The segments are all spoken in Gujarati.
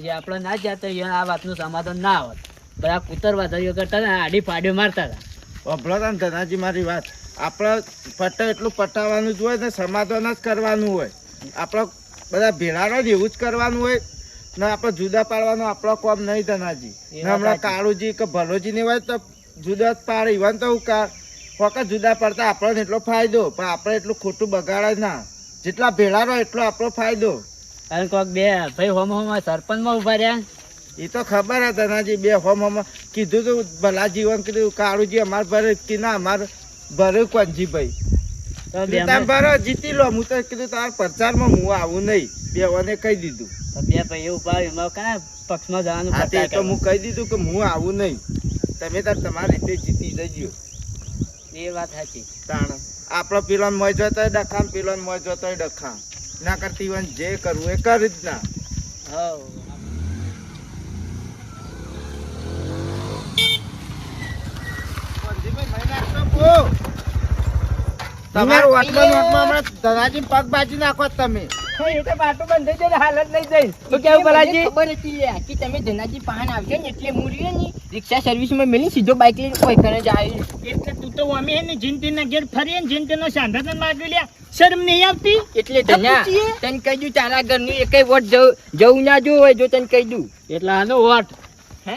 છે. આપણે ના જતા આ વાતનું સમાધાન ના આવત બધા કૂતરવા ધર્યો કરતા ને આડી પાડ્યો મારતા હતા. અભળો ને ધનાજી મારી વાત. આપણે પટ્ટ એટલું પટાવવાનું જ હોય ને સમાધાન જ કરવાનું હોય. આપણે બધા ભેળાનો જ એવું જ કરવાનું હોય. ને આપણે જુદા પાડવાનું આપણો કોમ નહીં ધનાજી. હમણાં કાળુજી કે ભલોજી ની હોય તો જુદા જ પાડે. ઇવન તો ઉકાર વખત જુદા પડતા આપણને એટલો ફાયદો પણ આપણે એટલું ખોટું બગાડે ના. જેટલા ભેળા રહો એટલો આપણો ફાયદો. અને કોક બે ભાઈ હોમ હોમ સરપંચમાં ઊભા રહ્યા એ તો ખબર હતા નાજી બે હોમ હોમ કીધું તું ભલા જીવન કીધું કાળુજી અમાર ભરે કે ના અમાર ભરે કોનજી ભાઈ. તમે ભરો જીતી લો. હું તો કીધું તારા પ્રચારમાં હું આવું નહીં. બે ઓને કહી દીધું. બે ભાઈ ઊભા એમાં કયા પક્ષમાં જવાનું તો હું કહી દીધું કે હું આવું નહીં. તમે તાર તમારી રીતે જીતી જજો. એ વાત સાચી. તાણ. આપણો પીલોન મોજ જતો ડખામ પીલોન મોજ જતો ડખામ ના કરતી ઈવન જે કરવું એ કરી જ ના તમારું વાટમાં નોટમાં હમણાં ધનાજી પગ બાજી નાખો તમે. રિક્ષા સર્વિસમાં મેલી સીધો બાઇક લઈને કોઈ કને જાય. એટલે તું તો અમે હે ને ઘેર ફરીએ ને નો સાંધા માગી લ્યા. શરમ નહીં આવતી? એટલે ધન્યા તને કહી દઉં તારા ઘરનું એકેય વોટ જવું જવું ના જોવું હોય જો તને કહી દઉં. એટલે આનો વોટ. હે?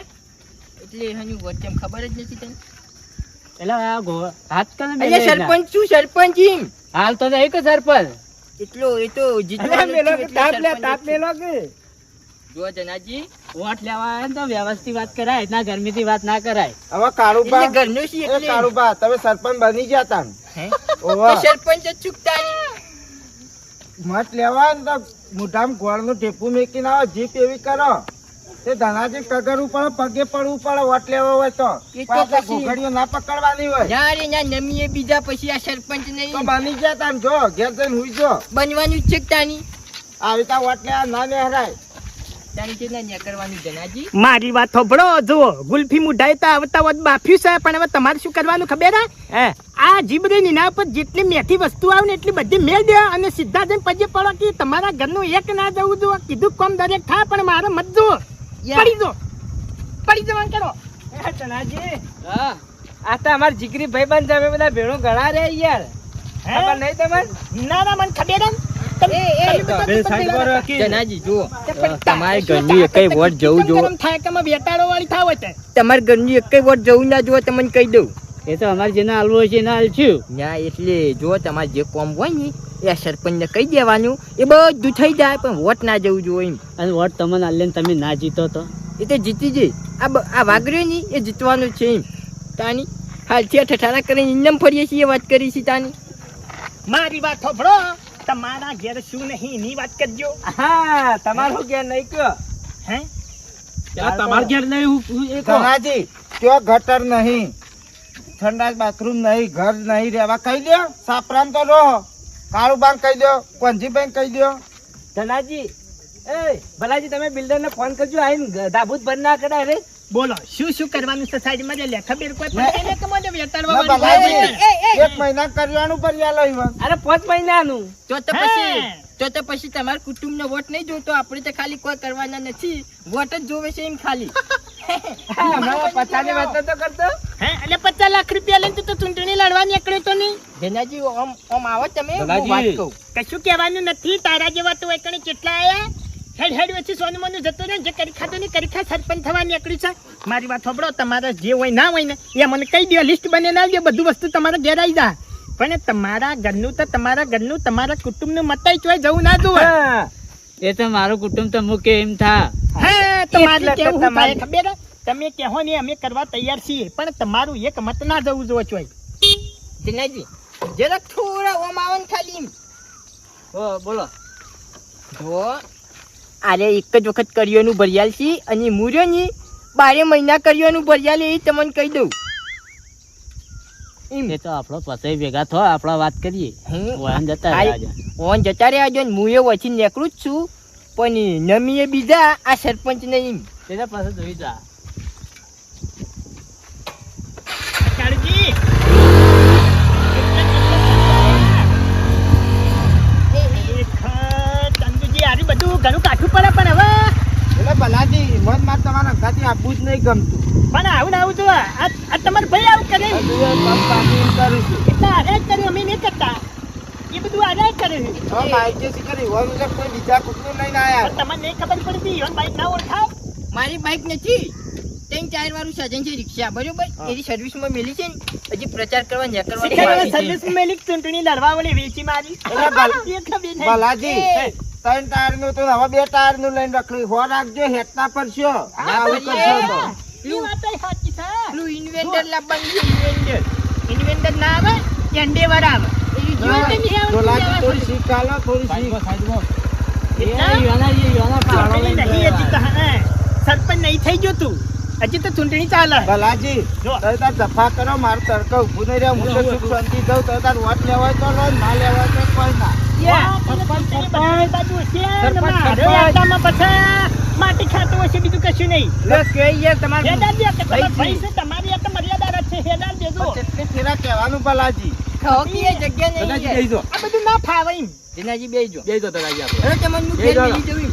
એટલે હજુ વોટ કેમ ખબર જ નથી તને? એટલે હાથ કરે ને અલ્યા એટલે. સરપંચ શું? સરપંચ હાલ તો નહીં સરપંચ. એટલો એ તો જીતવાનો જ વોટ લેવા તો વ્યવસ્થિત વાત કરાય ના ગરમીથી વાત ના કરાય. હવે કાળુબા એટલે ઘરનું છે કાળુબા તમે સરપંચ બની ગયા. તો સરપંચ જ ચૂકતા મત લેવા ને તો મોઢામાં ગોળનું ટેપું મેકીને આવો જીપ એવી કરો. તે ધનાજી કગરવું ઉપર પગે પડવું પડે વોટ લેવો હોય તો. તો ઘોઘડીઓ ના પકડવાની હોય. નમીએ બીજા પછી આ સરપંચ તો નહીં બની ગયા તા જો ઘેર જઈને હુઈ જો. બનવાનું જ છે તાની આવી રીતે વોટ લેવા ના નેહરાય મારી વાત સાંભળો જુઓ ગુલ્ફી મુઢાઈ આવતા વત બાફ્યું છે પણ હવે તમારે શું કરવાનું ખબર હે? આ જીબરે એના પર જેટલી મેથી વસ્તુ આવે ને એટલી બધી મેળ દે અને સીધા જઈને પજે પડો કે તમારા ઘરનું એક ના જવું જુઓ. કીધું કોમ દરેક થાય પણ મારે મત જો પડી દો પડી જવાનું કરો. ચણાજી હા. આ તો અમાર જીગરી ભાઈબંધ બંધ અમે બધા ભેણો ઘણા રે યાર. ખબર નહીં તમને? ના ના મને ખબર જુઓ. તમારે ઘરનું તાકાત વોટ જવું જો? તમારે ઘરનું વોટ જવું ના જોવો તમને કહી દઉં. એ તો અમારે જેને હાલવું છે એને હાલશું ના એટલે જો તમારે જે કોમ હોય ને એ સરપંચને કહી દેવાનું. એ બધું થઈ જાય પણ વોટ ના જવું જોઈએ એમ. અને વોટ તમને હાલે તમે ના જીતો તો? એ તો જીતી જઈ. આ બ- આ વાગર્યો ને એ જીતવાનું છે એમ. તાની હાલથી છે ઠઠારા કરીને ઇન્નમ ફરીએ છીએ વાત કરી છીએ તાની. મારી વાત સાંભળો. તમારા ઘેર શું નહીં? એની વાત કરજો. હા તમારું ઘેર નહીં કયો? હે? તમાર ઘેર નહીં. ધનાજી ગટર નહીં? ઠંડા બાથરૂમ નહીં ઘર નહીં રહેવા કહી દો. સાપરામ તો રહો. કાળુબાન કહી દો કોંજીભાઈ કહી દો. ધનાજી એ ભલાજી તમે બિલ્ડર ને ફોન કરજો. આઈને ધાબૂત ભર ના કરાય રે. બોલો શું શું કરવાનું છે સાઈડમાં જે લેખા બેર કોઈ ના. પડે કે મને વેટાડવા વાળી? એક મહિના કરવાનું ભરી આલો ઈવન. અરે પાંચ મહિનાનું. તો તો પછી તો તો પછી તમારા કુટુંબનો વોટ નહીં જોતો. આપણે તો ખાલી કોઈ કરવાના નથી. વોટ જ જોવે છે એમ ખાલી. પચાની વાત તો કરતો? હે એટલે પચાસ લાખ રૂપિયા લઈને તો ચૂંટણી લડવા નીકળ્યો તો નહીં? જેનાજી ઓમ ઓમ આવો તમે વાત કહું. કશું કહેવાનું નથી. તારા જેવા તો એકણે કેટલા આયા? હેડ હેડ વચ્ચે સોનું મોનું જતો રહે જે કરી ખાધો નહીં કરી ખા સરપંચ થવા નીકળ્યું છે. મારી વાત સાંભળો તમારે જે હોય ના હોય ને એ મને કહી દો લિસ્ટ બને ના દો બધું વસ્તુ તમારે ઘેર આવી જા. પણ તમારા ઘરનું તો તમારા ઘરનું તમારા કુટુંબનું મતાઈ ચોય જવું ના જોવે એ તો મારું કુટુંબ તો મૂકે એમ થા. હા તમારે કેવું તમારે- થાય ખબર તમે કહો ને અમે કરવા તૈયાર છીએ પણ તમારું એક મત ના જવું જોવે ચોય જેનાજી જરાક થોડા ઓમ આવો ખાલી. બોલો. જો આરે એક જ વખત કરિયોનું ભરિયાલ છે અને મૂર્યો ની બારે મહિના કરિયોનું ભરિયાલ એ તમને કહી દઉં. એ તો આપણો પછી ભેગા થો આપડા વાત કરીએ. વાહન જતા ઓન જતા રહ્યા જો ને હું એ વચ્ચે નીકળું જ છું પણ નમીએ બીજા આ સરપંચ નહીં એ તો પછી જોઈ જા કાળજી ચંદુજી આરી બધું ઘણું કાઠું પડે પણ હવે એટલે ભલા પણ આવું આવું જો આ આ તમારો ભાઈ આવું કરે? એટલા એ પગ પામી એમ કરું છું. એટલે આરે જ કર્યું અમે નહીં કરતા. એ બધું આરે કરે છે. બાઈક જે શીખર હોય છે કોઈ બીજા કુકનું લઈને આયા. તમને નહીં ખબર પડતી ઈવન બાઈક ના ઓળખાવ મારી બાઈક નથી. ત્રણ ચાર વાળું સાધન છે રિક્ષા બરોબર? હા. એની સર્વિસમાં મેલી છે ને હજી પ્રચાર કરવા ને કરવાની સર્વિસ મેલી ચૂંટણી લડવા વળી વેચી મારી? નહીં. ભલાજી. ત્રણ ટાયરનું તો હવે બે ટાયરનું લઈને રખડી હો રાખજો હેઠતા પર છો. આવું કરશો તો. ઇન્વેન્ટર લાવવાનું છે ઇન્વેન્ટર ઇન્વેન્ટર ના આવે આવે. આવડતું ડોલાજી જવા થોડી હા. સરપંચ નહીં થઈ ગયો તું? હજી તો ચૂંટણી ચાલે. ભલાજી જો. તાર જફા કરો મારો તડકો ઉભું નહીં રહ્યો. હું તો સુખ શાંતિ દઉં તો તાર વોટ લેવાય તો લો ના લેવાય તો કોઈ ના. બાજુ માટી ખાતું હશે કશું નહીં. તમારે મર્યાદા છે હેડાર દેજો ફેરા કહેવાનું ભલાજી જગ્યા નહીં. આ બધું ના ફાવાય એમ. બેજો બેજો એમ.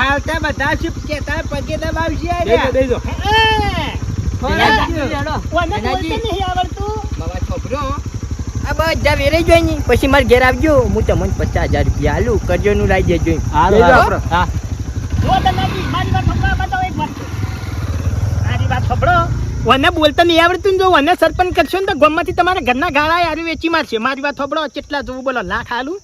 હાલતા બધા શું કેતા પગે દબાવશે પછી મારે ઘેર આવજો. હું તમને પચાસ હજાર રૂપિયા આલુ. કરજો નું લાવી દેજો. વને બોલતા નહીં આવડતું જો વને સરપંચ કરશો ને તો ગમમાંથી તમારા ઘરના ગાળા યાર વેચી મારશે. મારી વાત સાંભળો કેટલા જોવું બોલો લાખ આલું?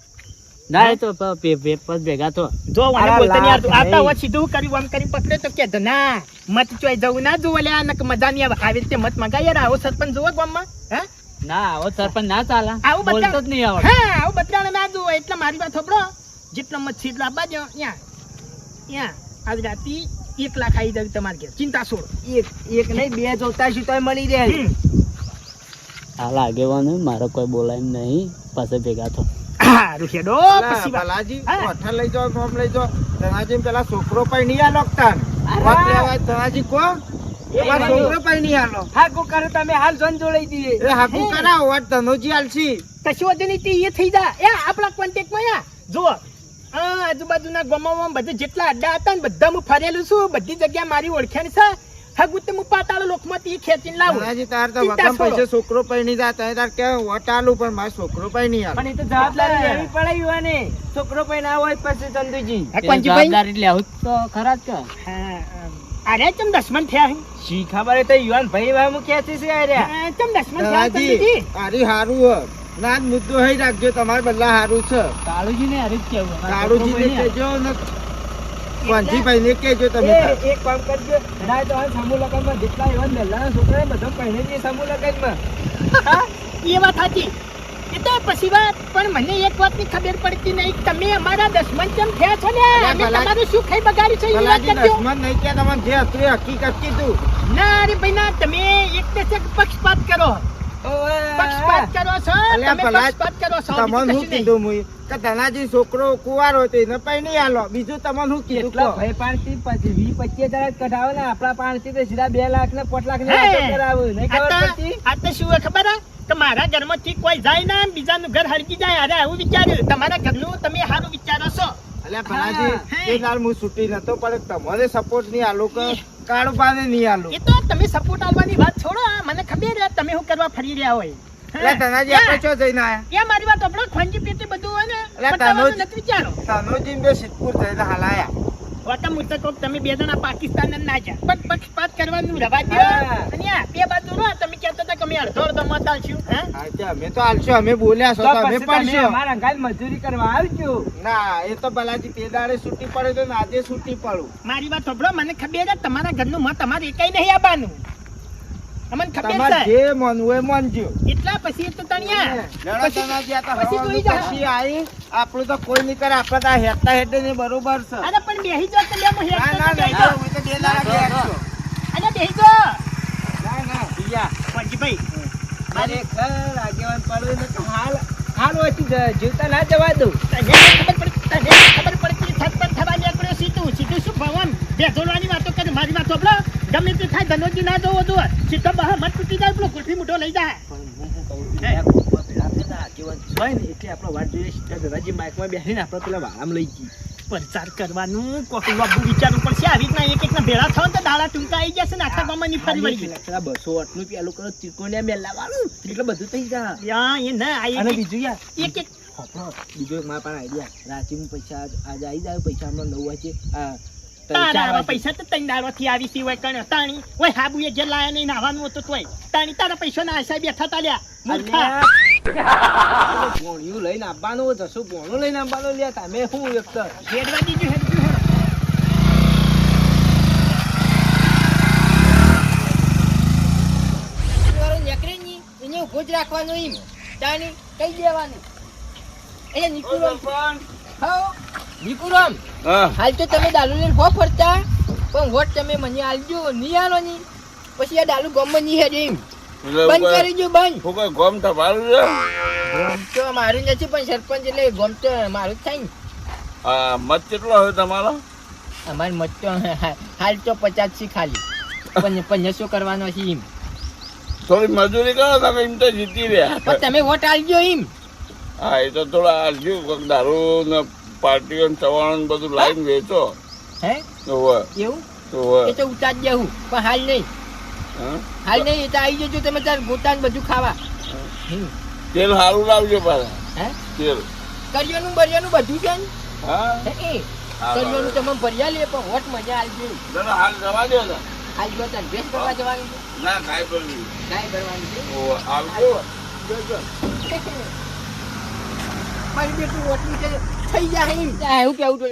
ના એ તો પેપર ભેગા તો. જો વને બોલતા નહીં આતા નહીં. હોય સીધું કર્યું આમ કરી પકડે તો કે ના. મત ચોય જવું ના જોવો લે નક મજા નહીં આવે. આવી રીતે મત મંગાય યાર આવો સરપંચ જોવો ગામમાં હે? ના આવો સરપંચ ના ચાલે. આવું બોલતો જ નહીં આવડે હા આવું બધાને ના જોવો એટલે મારી વાત થોપડો જેટલો મત સીટ લાવવા દો. ત્યાં ત્યાં આજ રાતી એક લાખ આવી જાય તમારે ઘેર. ચિંતા છોડો. એક એક નહીં બે જોતા છું તોય મળી રહે હા હાલ આગેવાનું મારો કોઈ બોલાય નહીં પાસે ભેગા તો હારું હેડો પછી વાત. હા. કોઠા લઈ જાઓ નોમ લઈ જાઓ. ધનાજી પેલા છોકરો પણ નહીં આલો લેવાય ધનાજી કો? છોકરો પણ નહીં આલો. હાકુ કરો તમે હાલ જોન જોડાઈ દઈએ એ હાકુ કરાવો વોટ ધનોજી આલસી કશું વધુ નહીં તે એ થઈ જા. એ આપણા કોન્ટેક્ટમાં યા જુઓ. આજુબાજુના ગામોમાં બધા જેટલા અડ્ડા હતા ને બધા હું ફરેલું છું. બધી જગ્યા મારી ઓળખાણ છે. હગું તે હું પાતાળ લોકમાંથી ઈ ખેંચીને લાવું. ધનાજી તાર તો ચિંતા પૈસે છોકરો પૈણી તાર કે વોટ પણ મારો છોકરો પૈણી નહીં પણ એ તો જવાબદારી લેવી પડે યુવાને. છોકરો પણ ના હોય પછી ચંદુજી. જવાબદારી લેવું. તો ખરા જ કે અરે ચમ દસમન થયા હે? શી ખબર તો યુવાન ભાઈ ભાઈ હું ક્યાંથી છે અરે તમ ચમ દસમન થયા ચંદુજી? હારી હારું હ ના જ મુદ્દો હઈ રાખજો તમારે બદલા હારું છે. કાળુજી ને હરી કેવું કાળુજી ને કેજો ને વાંજીભાઈ ને કહેજો તમે. એક કામ કરજો. ના તો આ સમૂહ લગ્નમાં જેટલા એવા મહેલાના છોકરા બધા પહેણે જ છે સમૂહ લગ્નમાં. એ વાત સાચી. એ તો પછી વાત પણ મને એક વાતની ખબર પડતી નહીં. તમે અમારા દસમન કેમ થયા છો ને? અમે તમારું શું ખાઈ બગાડ્યું છે? એ વાત કરજો. દસમન નહીં કે તમારે જે હતું એ હકીકત કીધું. ના અરે ભાઈ ના તમે એક દશક પક્ષપાત કરો. પક્ષપાત કરો છો તમે પક્ષપાત કરો છો. તમને શું કીધું મુઈ? કે ધનાજી છોકરો કુવારો હતો એને પણ નહીં આલો. બીજું તમને હું કીધું એટલા ભાઈ પાંચથી પછી વી પચીસ હજાર કઢાવો ને આપણા પાણથી તો સીધા બે લાખ ને પાંચ લાખ ને હે! નહીં ખબર પડતી? આ તો શું ખબર? કે મારા ઘરમાંથી કોઈ જાય ના બીજાનું ઘર હરકી જાય. અરે આવું વિચાર્યું. તમારા ઘરનું તમે સારું વિચારો છો. અલ્યા ભલાજી એ દાળ હું છૂટી નતો પણ તમારે સપોર્ટ નહીં આલો કે કાળુબાને નહીં આલો. એ તો તમે સપોર્ટ આલવાની વાત છોડો મને ખબર તમે શું કરવા ફરી રહ્યા હોય. એટલે તનાજી આપણે છો જઈને આયા? એ મારી વાત આપણો ખંજી પીતી બધું હોય ને લે તનોજ- નથી વિચારો. તનોજી બે સિદ્ધપુર જઈને હલાયા. વાતા મુતકો તમે બે જણા પાકિસ્તાન ને ના જા પણ પક્ષપાત કરવાનું રવા દો અને આ બે બાજુ રો તમે કહેતા હતા કે અમે અડધો અડધો મત આલશું હે? હા, તે અમે તો આલશો અમે બોલ્યા છો તો તો અમે પડશો. અમારા અંગાત મજૂરી કરવા આવજો. ના એ તો ભલાજી તે દાડે છૂટી પડે તો આજે છૂટી પડું. મારી વાત સાંભળો મને ખબર છે તમારા ઘરનું મત અમારે એકાઈ નહીં આવવાનું અમને ખબર છે. જે મનવું એ મનજો. એટલા પછી તો તણિયા લડો આ તો પછી પછી આઈ. આપણું તો કોઈ નહીં કરે આપણે તો હેતા હેડે ને બરોબર છે. અરે પણ બેહી જો તો લે હું હેડ ના ના હું તો બે દાડા બેઠો. અરે બેહી જો ના ના પિયા. પંજી ભાઈ મારે ખર આગેવાન પડે ને તો હાલ હાલ ઓછી જીવતા ના જવા દઉં. તને ખબર પડી તને ખબર પડતી સરપંચ થવા આપણે સીધું સીધું શું ભવન? બે ધોરવાની વાતો કરે મારી વાત ગમે તે થાય ધનોજી ના જોવો તો સીધો બહાર મત તૂટી જાય પેલો મૂઠો લઈ જાય. આગેવાન હોય ને એટલે આપણો વાત જોઈએ સીધા ધનાજી માઇકમાં બેસીને આપણે પેલા વાળામાં લઈ જઈએ પ્રચાર કરવાનું કોક બાબુ વિચારવું પડશે આવી રીતના એક એકના ભેળા થાવ તો દાડા ટૂંકા આવી જશે ને આખા ગામમાં ફરી વળી ગયા બસો આટલું પેલું કરો ત્રિકોણિયા મેલાવાનું એટલે બધું થઈ જાય. એ ના આ અને બીજું યાર એક એક બીજો એક મારા પાસે આઈડિયા રાંચીમાં પૈસા આજ- આવી જાય પૈસા હમણાં નવ ત્રણ તારા. પૈસા તો તઈ દાડોથી આવી સી હોય કણ તાણી. ઓય હાબુએ જે લાયા નહીં નાવાનું હતું તોય. તાણી તારા પૈસા ના આશા બેઠા તાલ્યા મૂર્ખા. અલ્યા, ભોણિયું લઈને આવવાનું જશું ભોણું લઈને આવવાનું લ્યા તમે શું એક તો હેડવા દીધું હેડજું હેડ વાળો નીકળે ની એને ઊભો જ રાખવાનો એમ. તાની કઈ દેવાનું? એ નિકુરમ. હાઓ નિકુરમ. હાલ તો તમે દાલુ લઈને હો ફરતા. પણ વોટ તમે મને આલજો નહીં આલો ની પછી આ દાલુ ગમ નહીં હેડે એમ. બંધ કરી દો બંધ. ગોમ મારું છે. ગમ તો મારું નથી પણ સરપંચ એટલે ગમ તો મારું જ થાય ને. આ મત કેટલો હોય તમારો? અમાર મત તો હાલ તો પચાસ છે ખાલી. પણ શું કરવાનો છે એમ. થોડી મજૂરી કરો તમે એમ તો જીતી રહ્યા. પણ તમે વોટ આલજો એમ. હા એ તો થોડા આલજો દારૂ ને પાર્ટીઓ ને બધું લાઈન વેચો. હે? હોવે એવું? હોવે એ તો ઉતાર દેવું પણ હાલ નહીં? હાલ નહીં એ તો આવી જજો તમે તાર ગોતાન બધું ખાવા. તેલ સારું લાવજો પાછા. હે? તેલ. કરિયાનું બરિયાનું બધું છે ને? હા? એ કરિયાનું તમે ભર્યા લે પણ હોટ મજા આવી ચલો હાલ જવા દે હાલ જો તાર ભેસ કરવા જવાનું છે. ના કાંઈ પણ ગાય ભરવાની છે? ઓ આવજો જોજો મારી બેટું હોટલું છે થઈ જાય એમ. એવું કેવું તો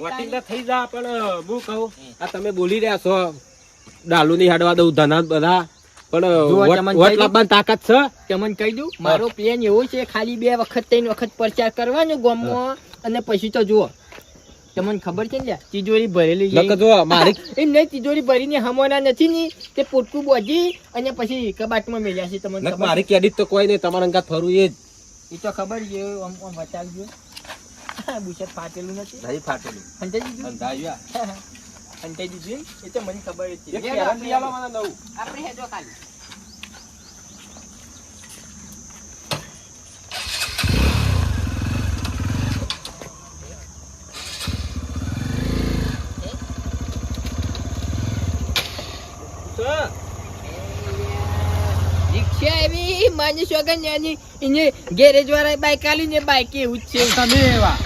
વોટિંગ તો થઈ જા પણ હું કહું આ તમે બોલી રહ્યા છો ડાલુ ની હાડવા દઉં ધના બધા પણ વોટ- તમને વોટ કહી દઉં. લાવવાની તાકાત છે? તમને કહી દઉં મારો પ્લાન એવો છે ખાલી બે વખત ત્રણ વખત પ્રચાર કરવાનો ગામમાં અને પછી તો જુઓ. તમને ખબર છે ને તિજોરી ભરેલી છે. જો મારી એમ નહીં તિજોરી ભરીને હમણાં નથી ની તે પોટકું બોજી અને પછી કબાટમાં મેલ્યા છે તમને મારી કેડિટ તો કોઈ નહીં તમારા અંગાત ફરવું એ જ. એ તો ખબર છે આમ આમ બતાવજો. બુશટ ફાટેલું નથી. નહીં ફાટેલું. હંતાઈ દીધું? અંધાવ્યા હંતાઈ દીધું એ તો મને ખબર જ છે એક બી આલો મને નવું. આપણે હેજો ખાલી. રિક્ષા એવી માની એની એને ગેરેજ વાળા બાઈક આલી ને બાઈક એવું જ છે તમે એવા.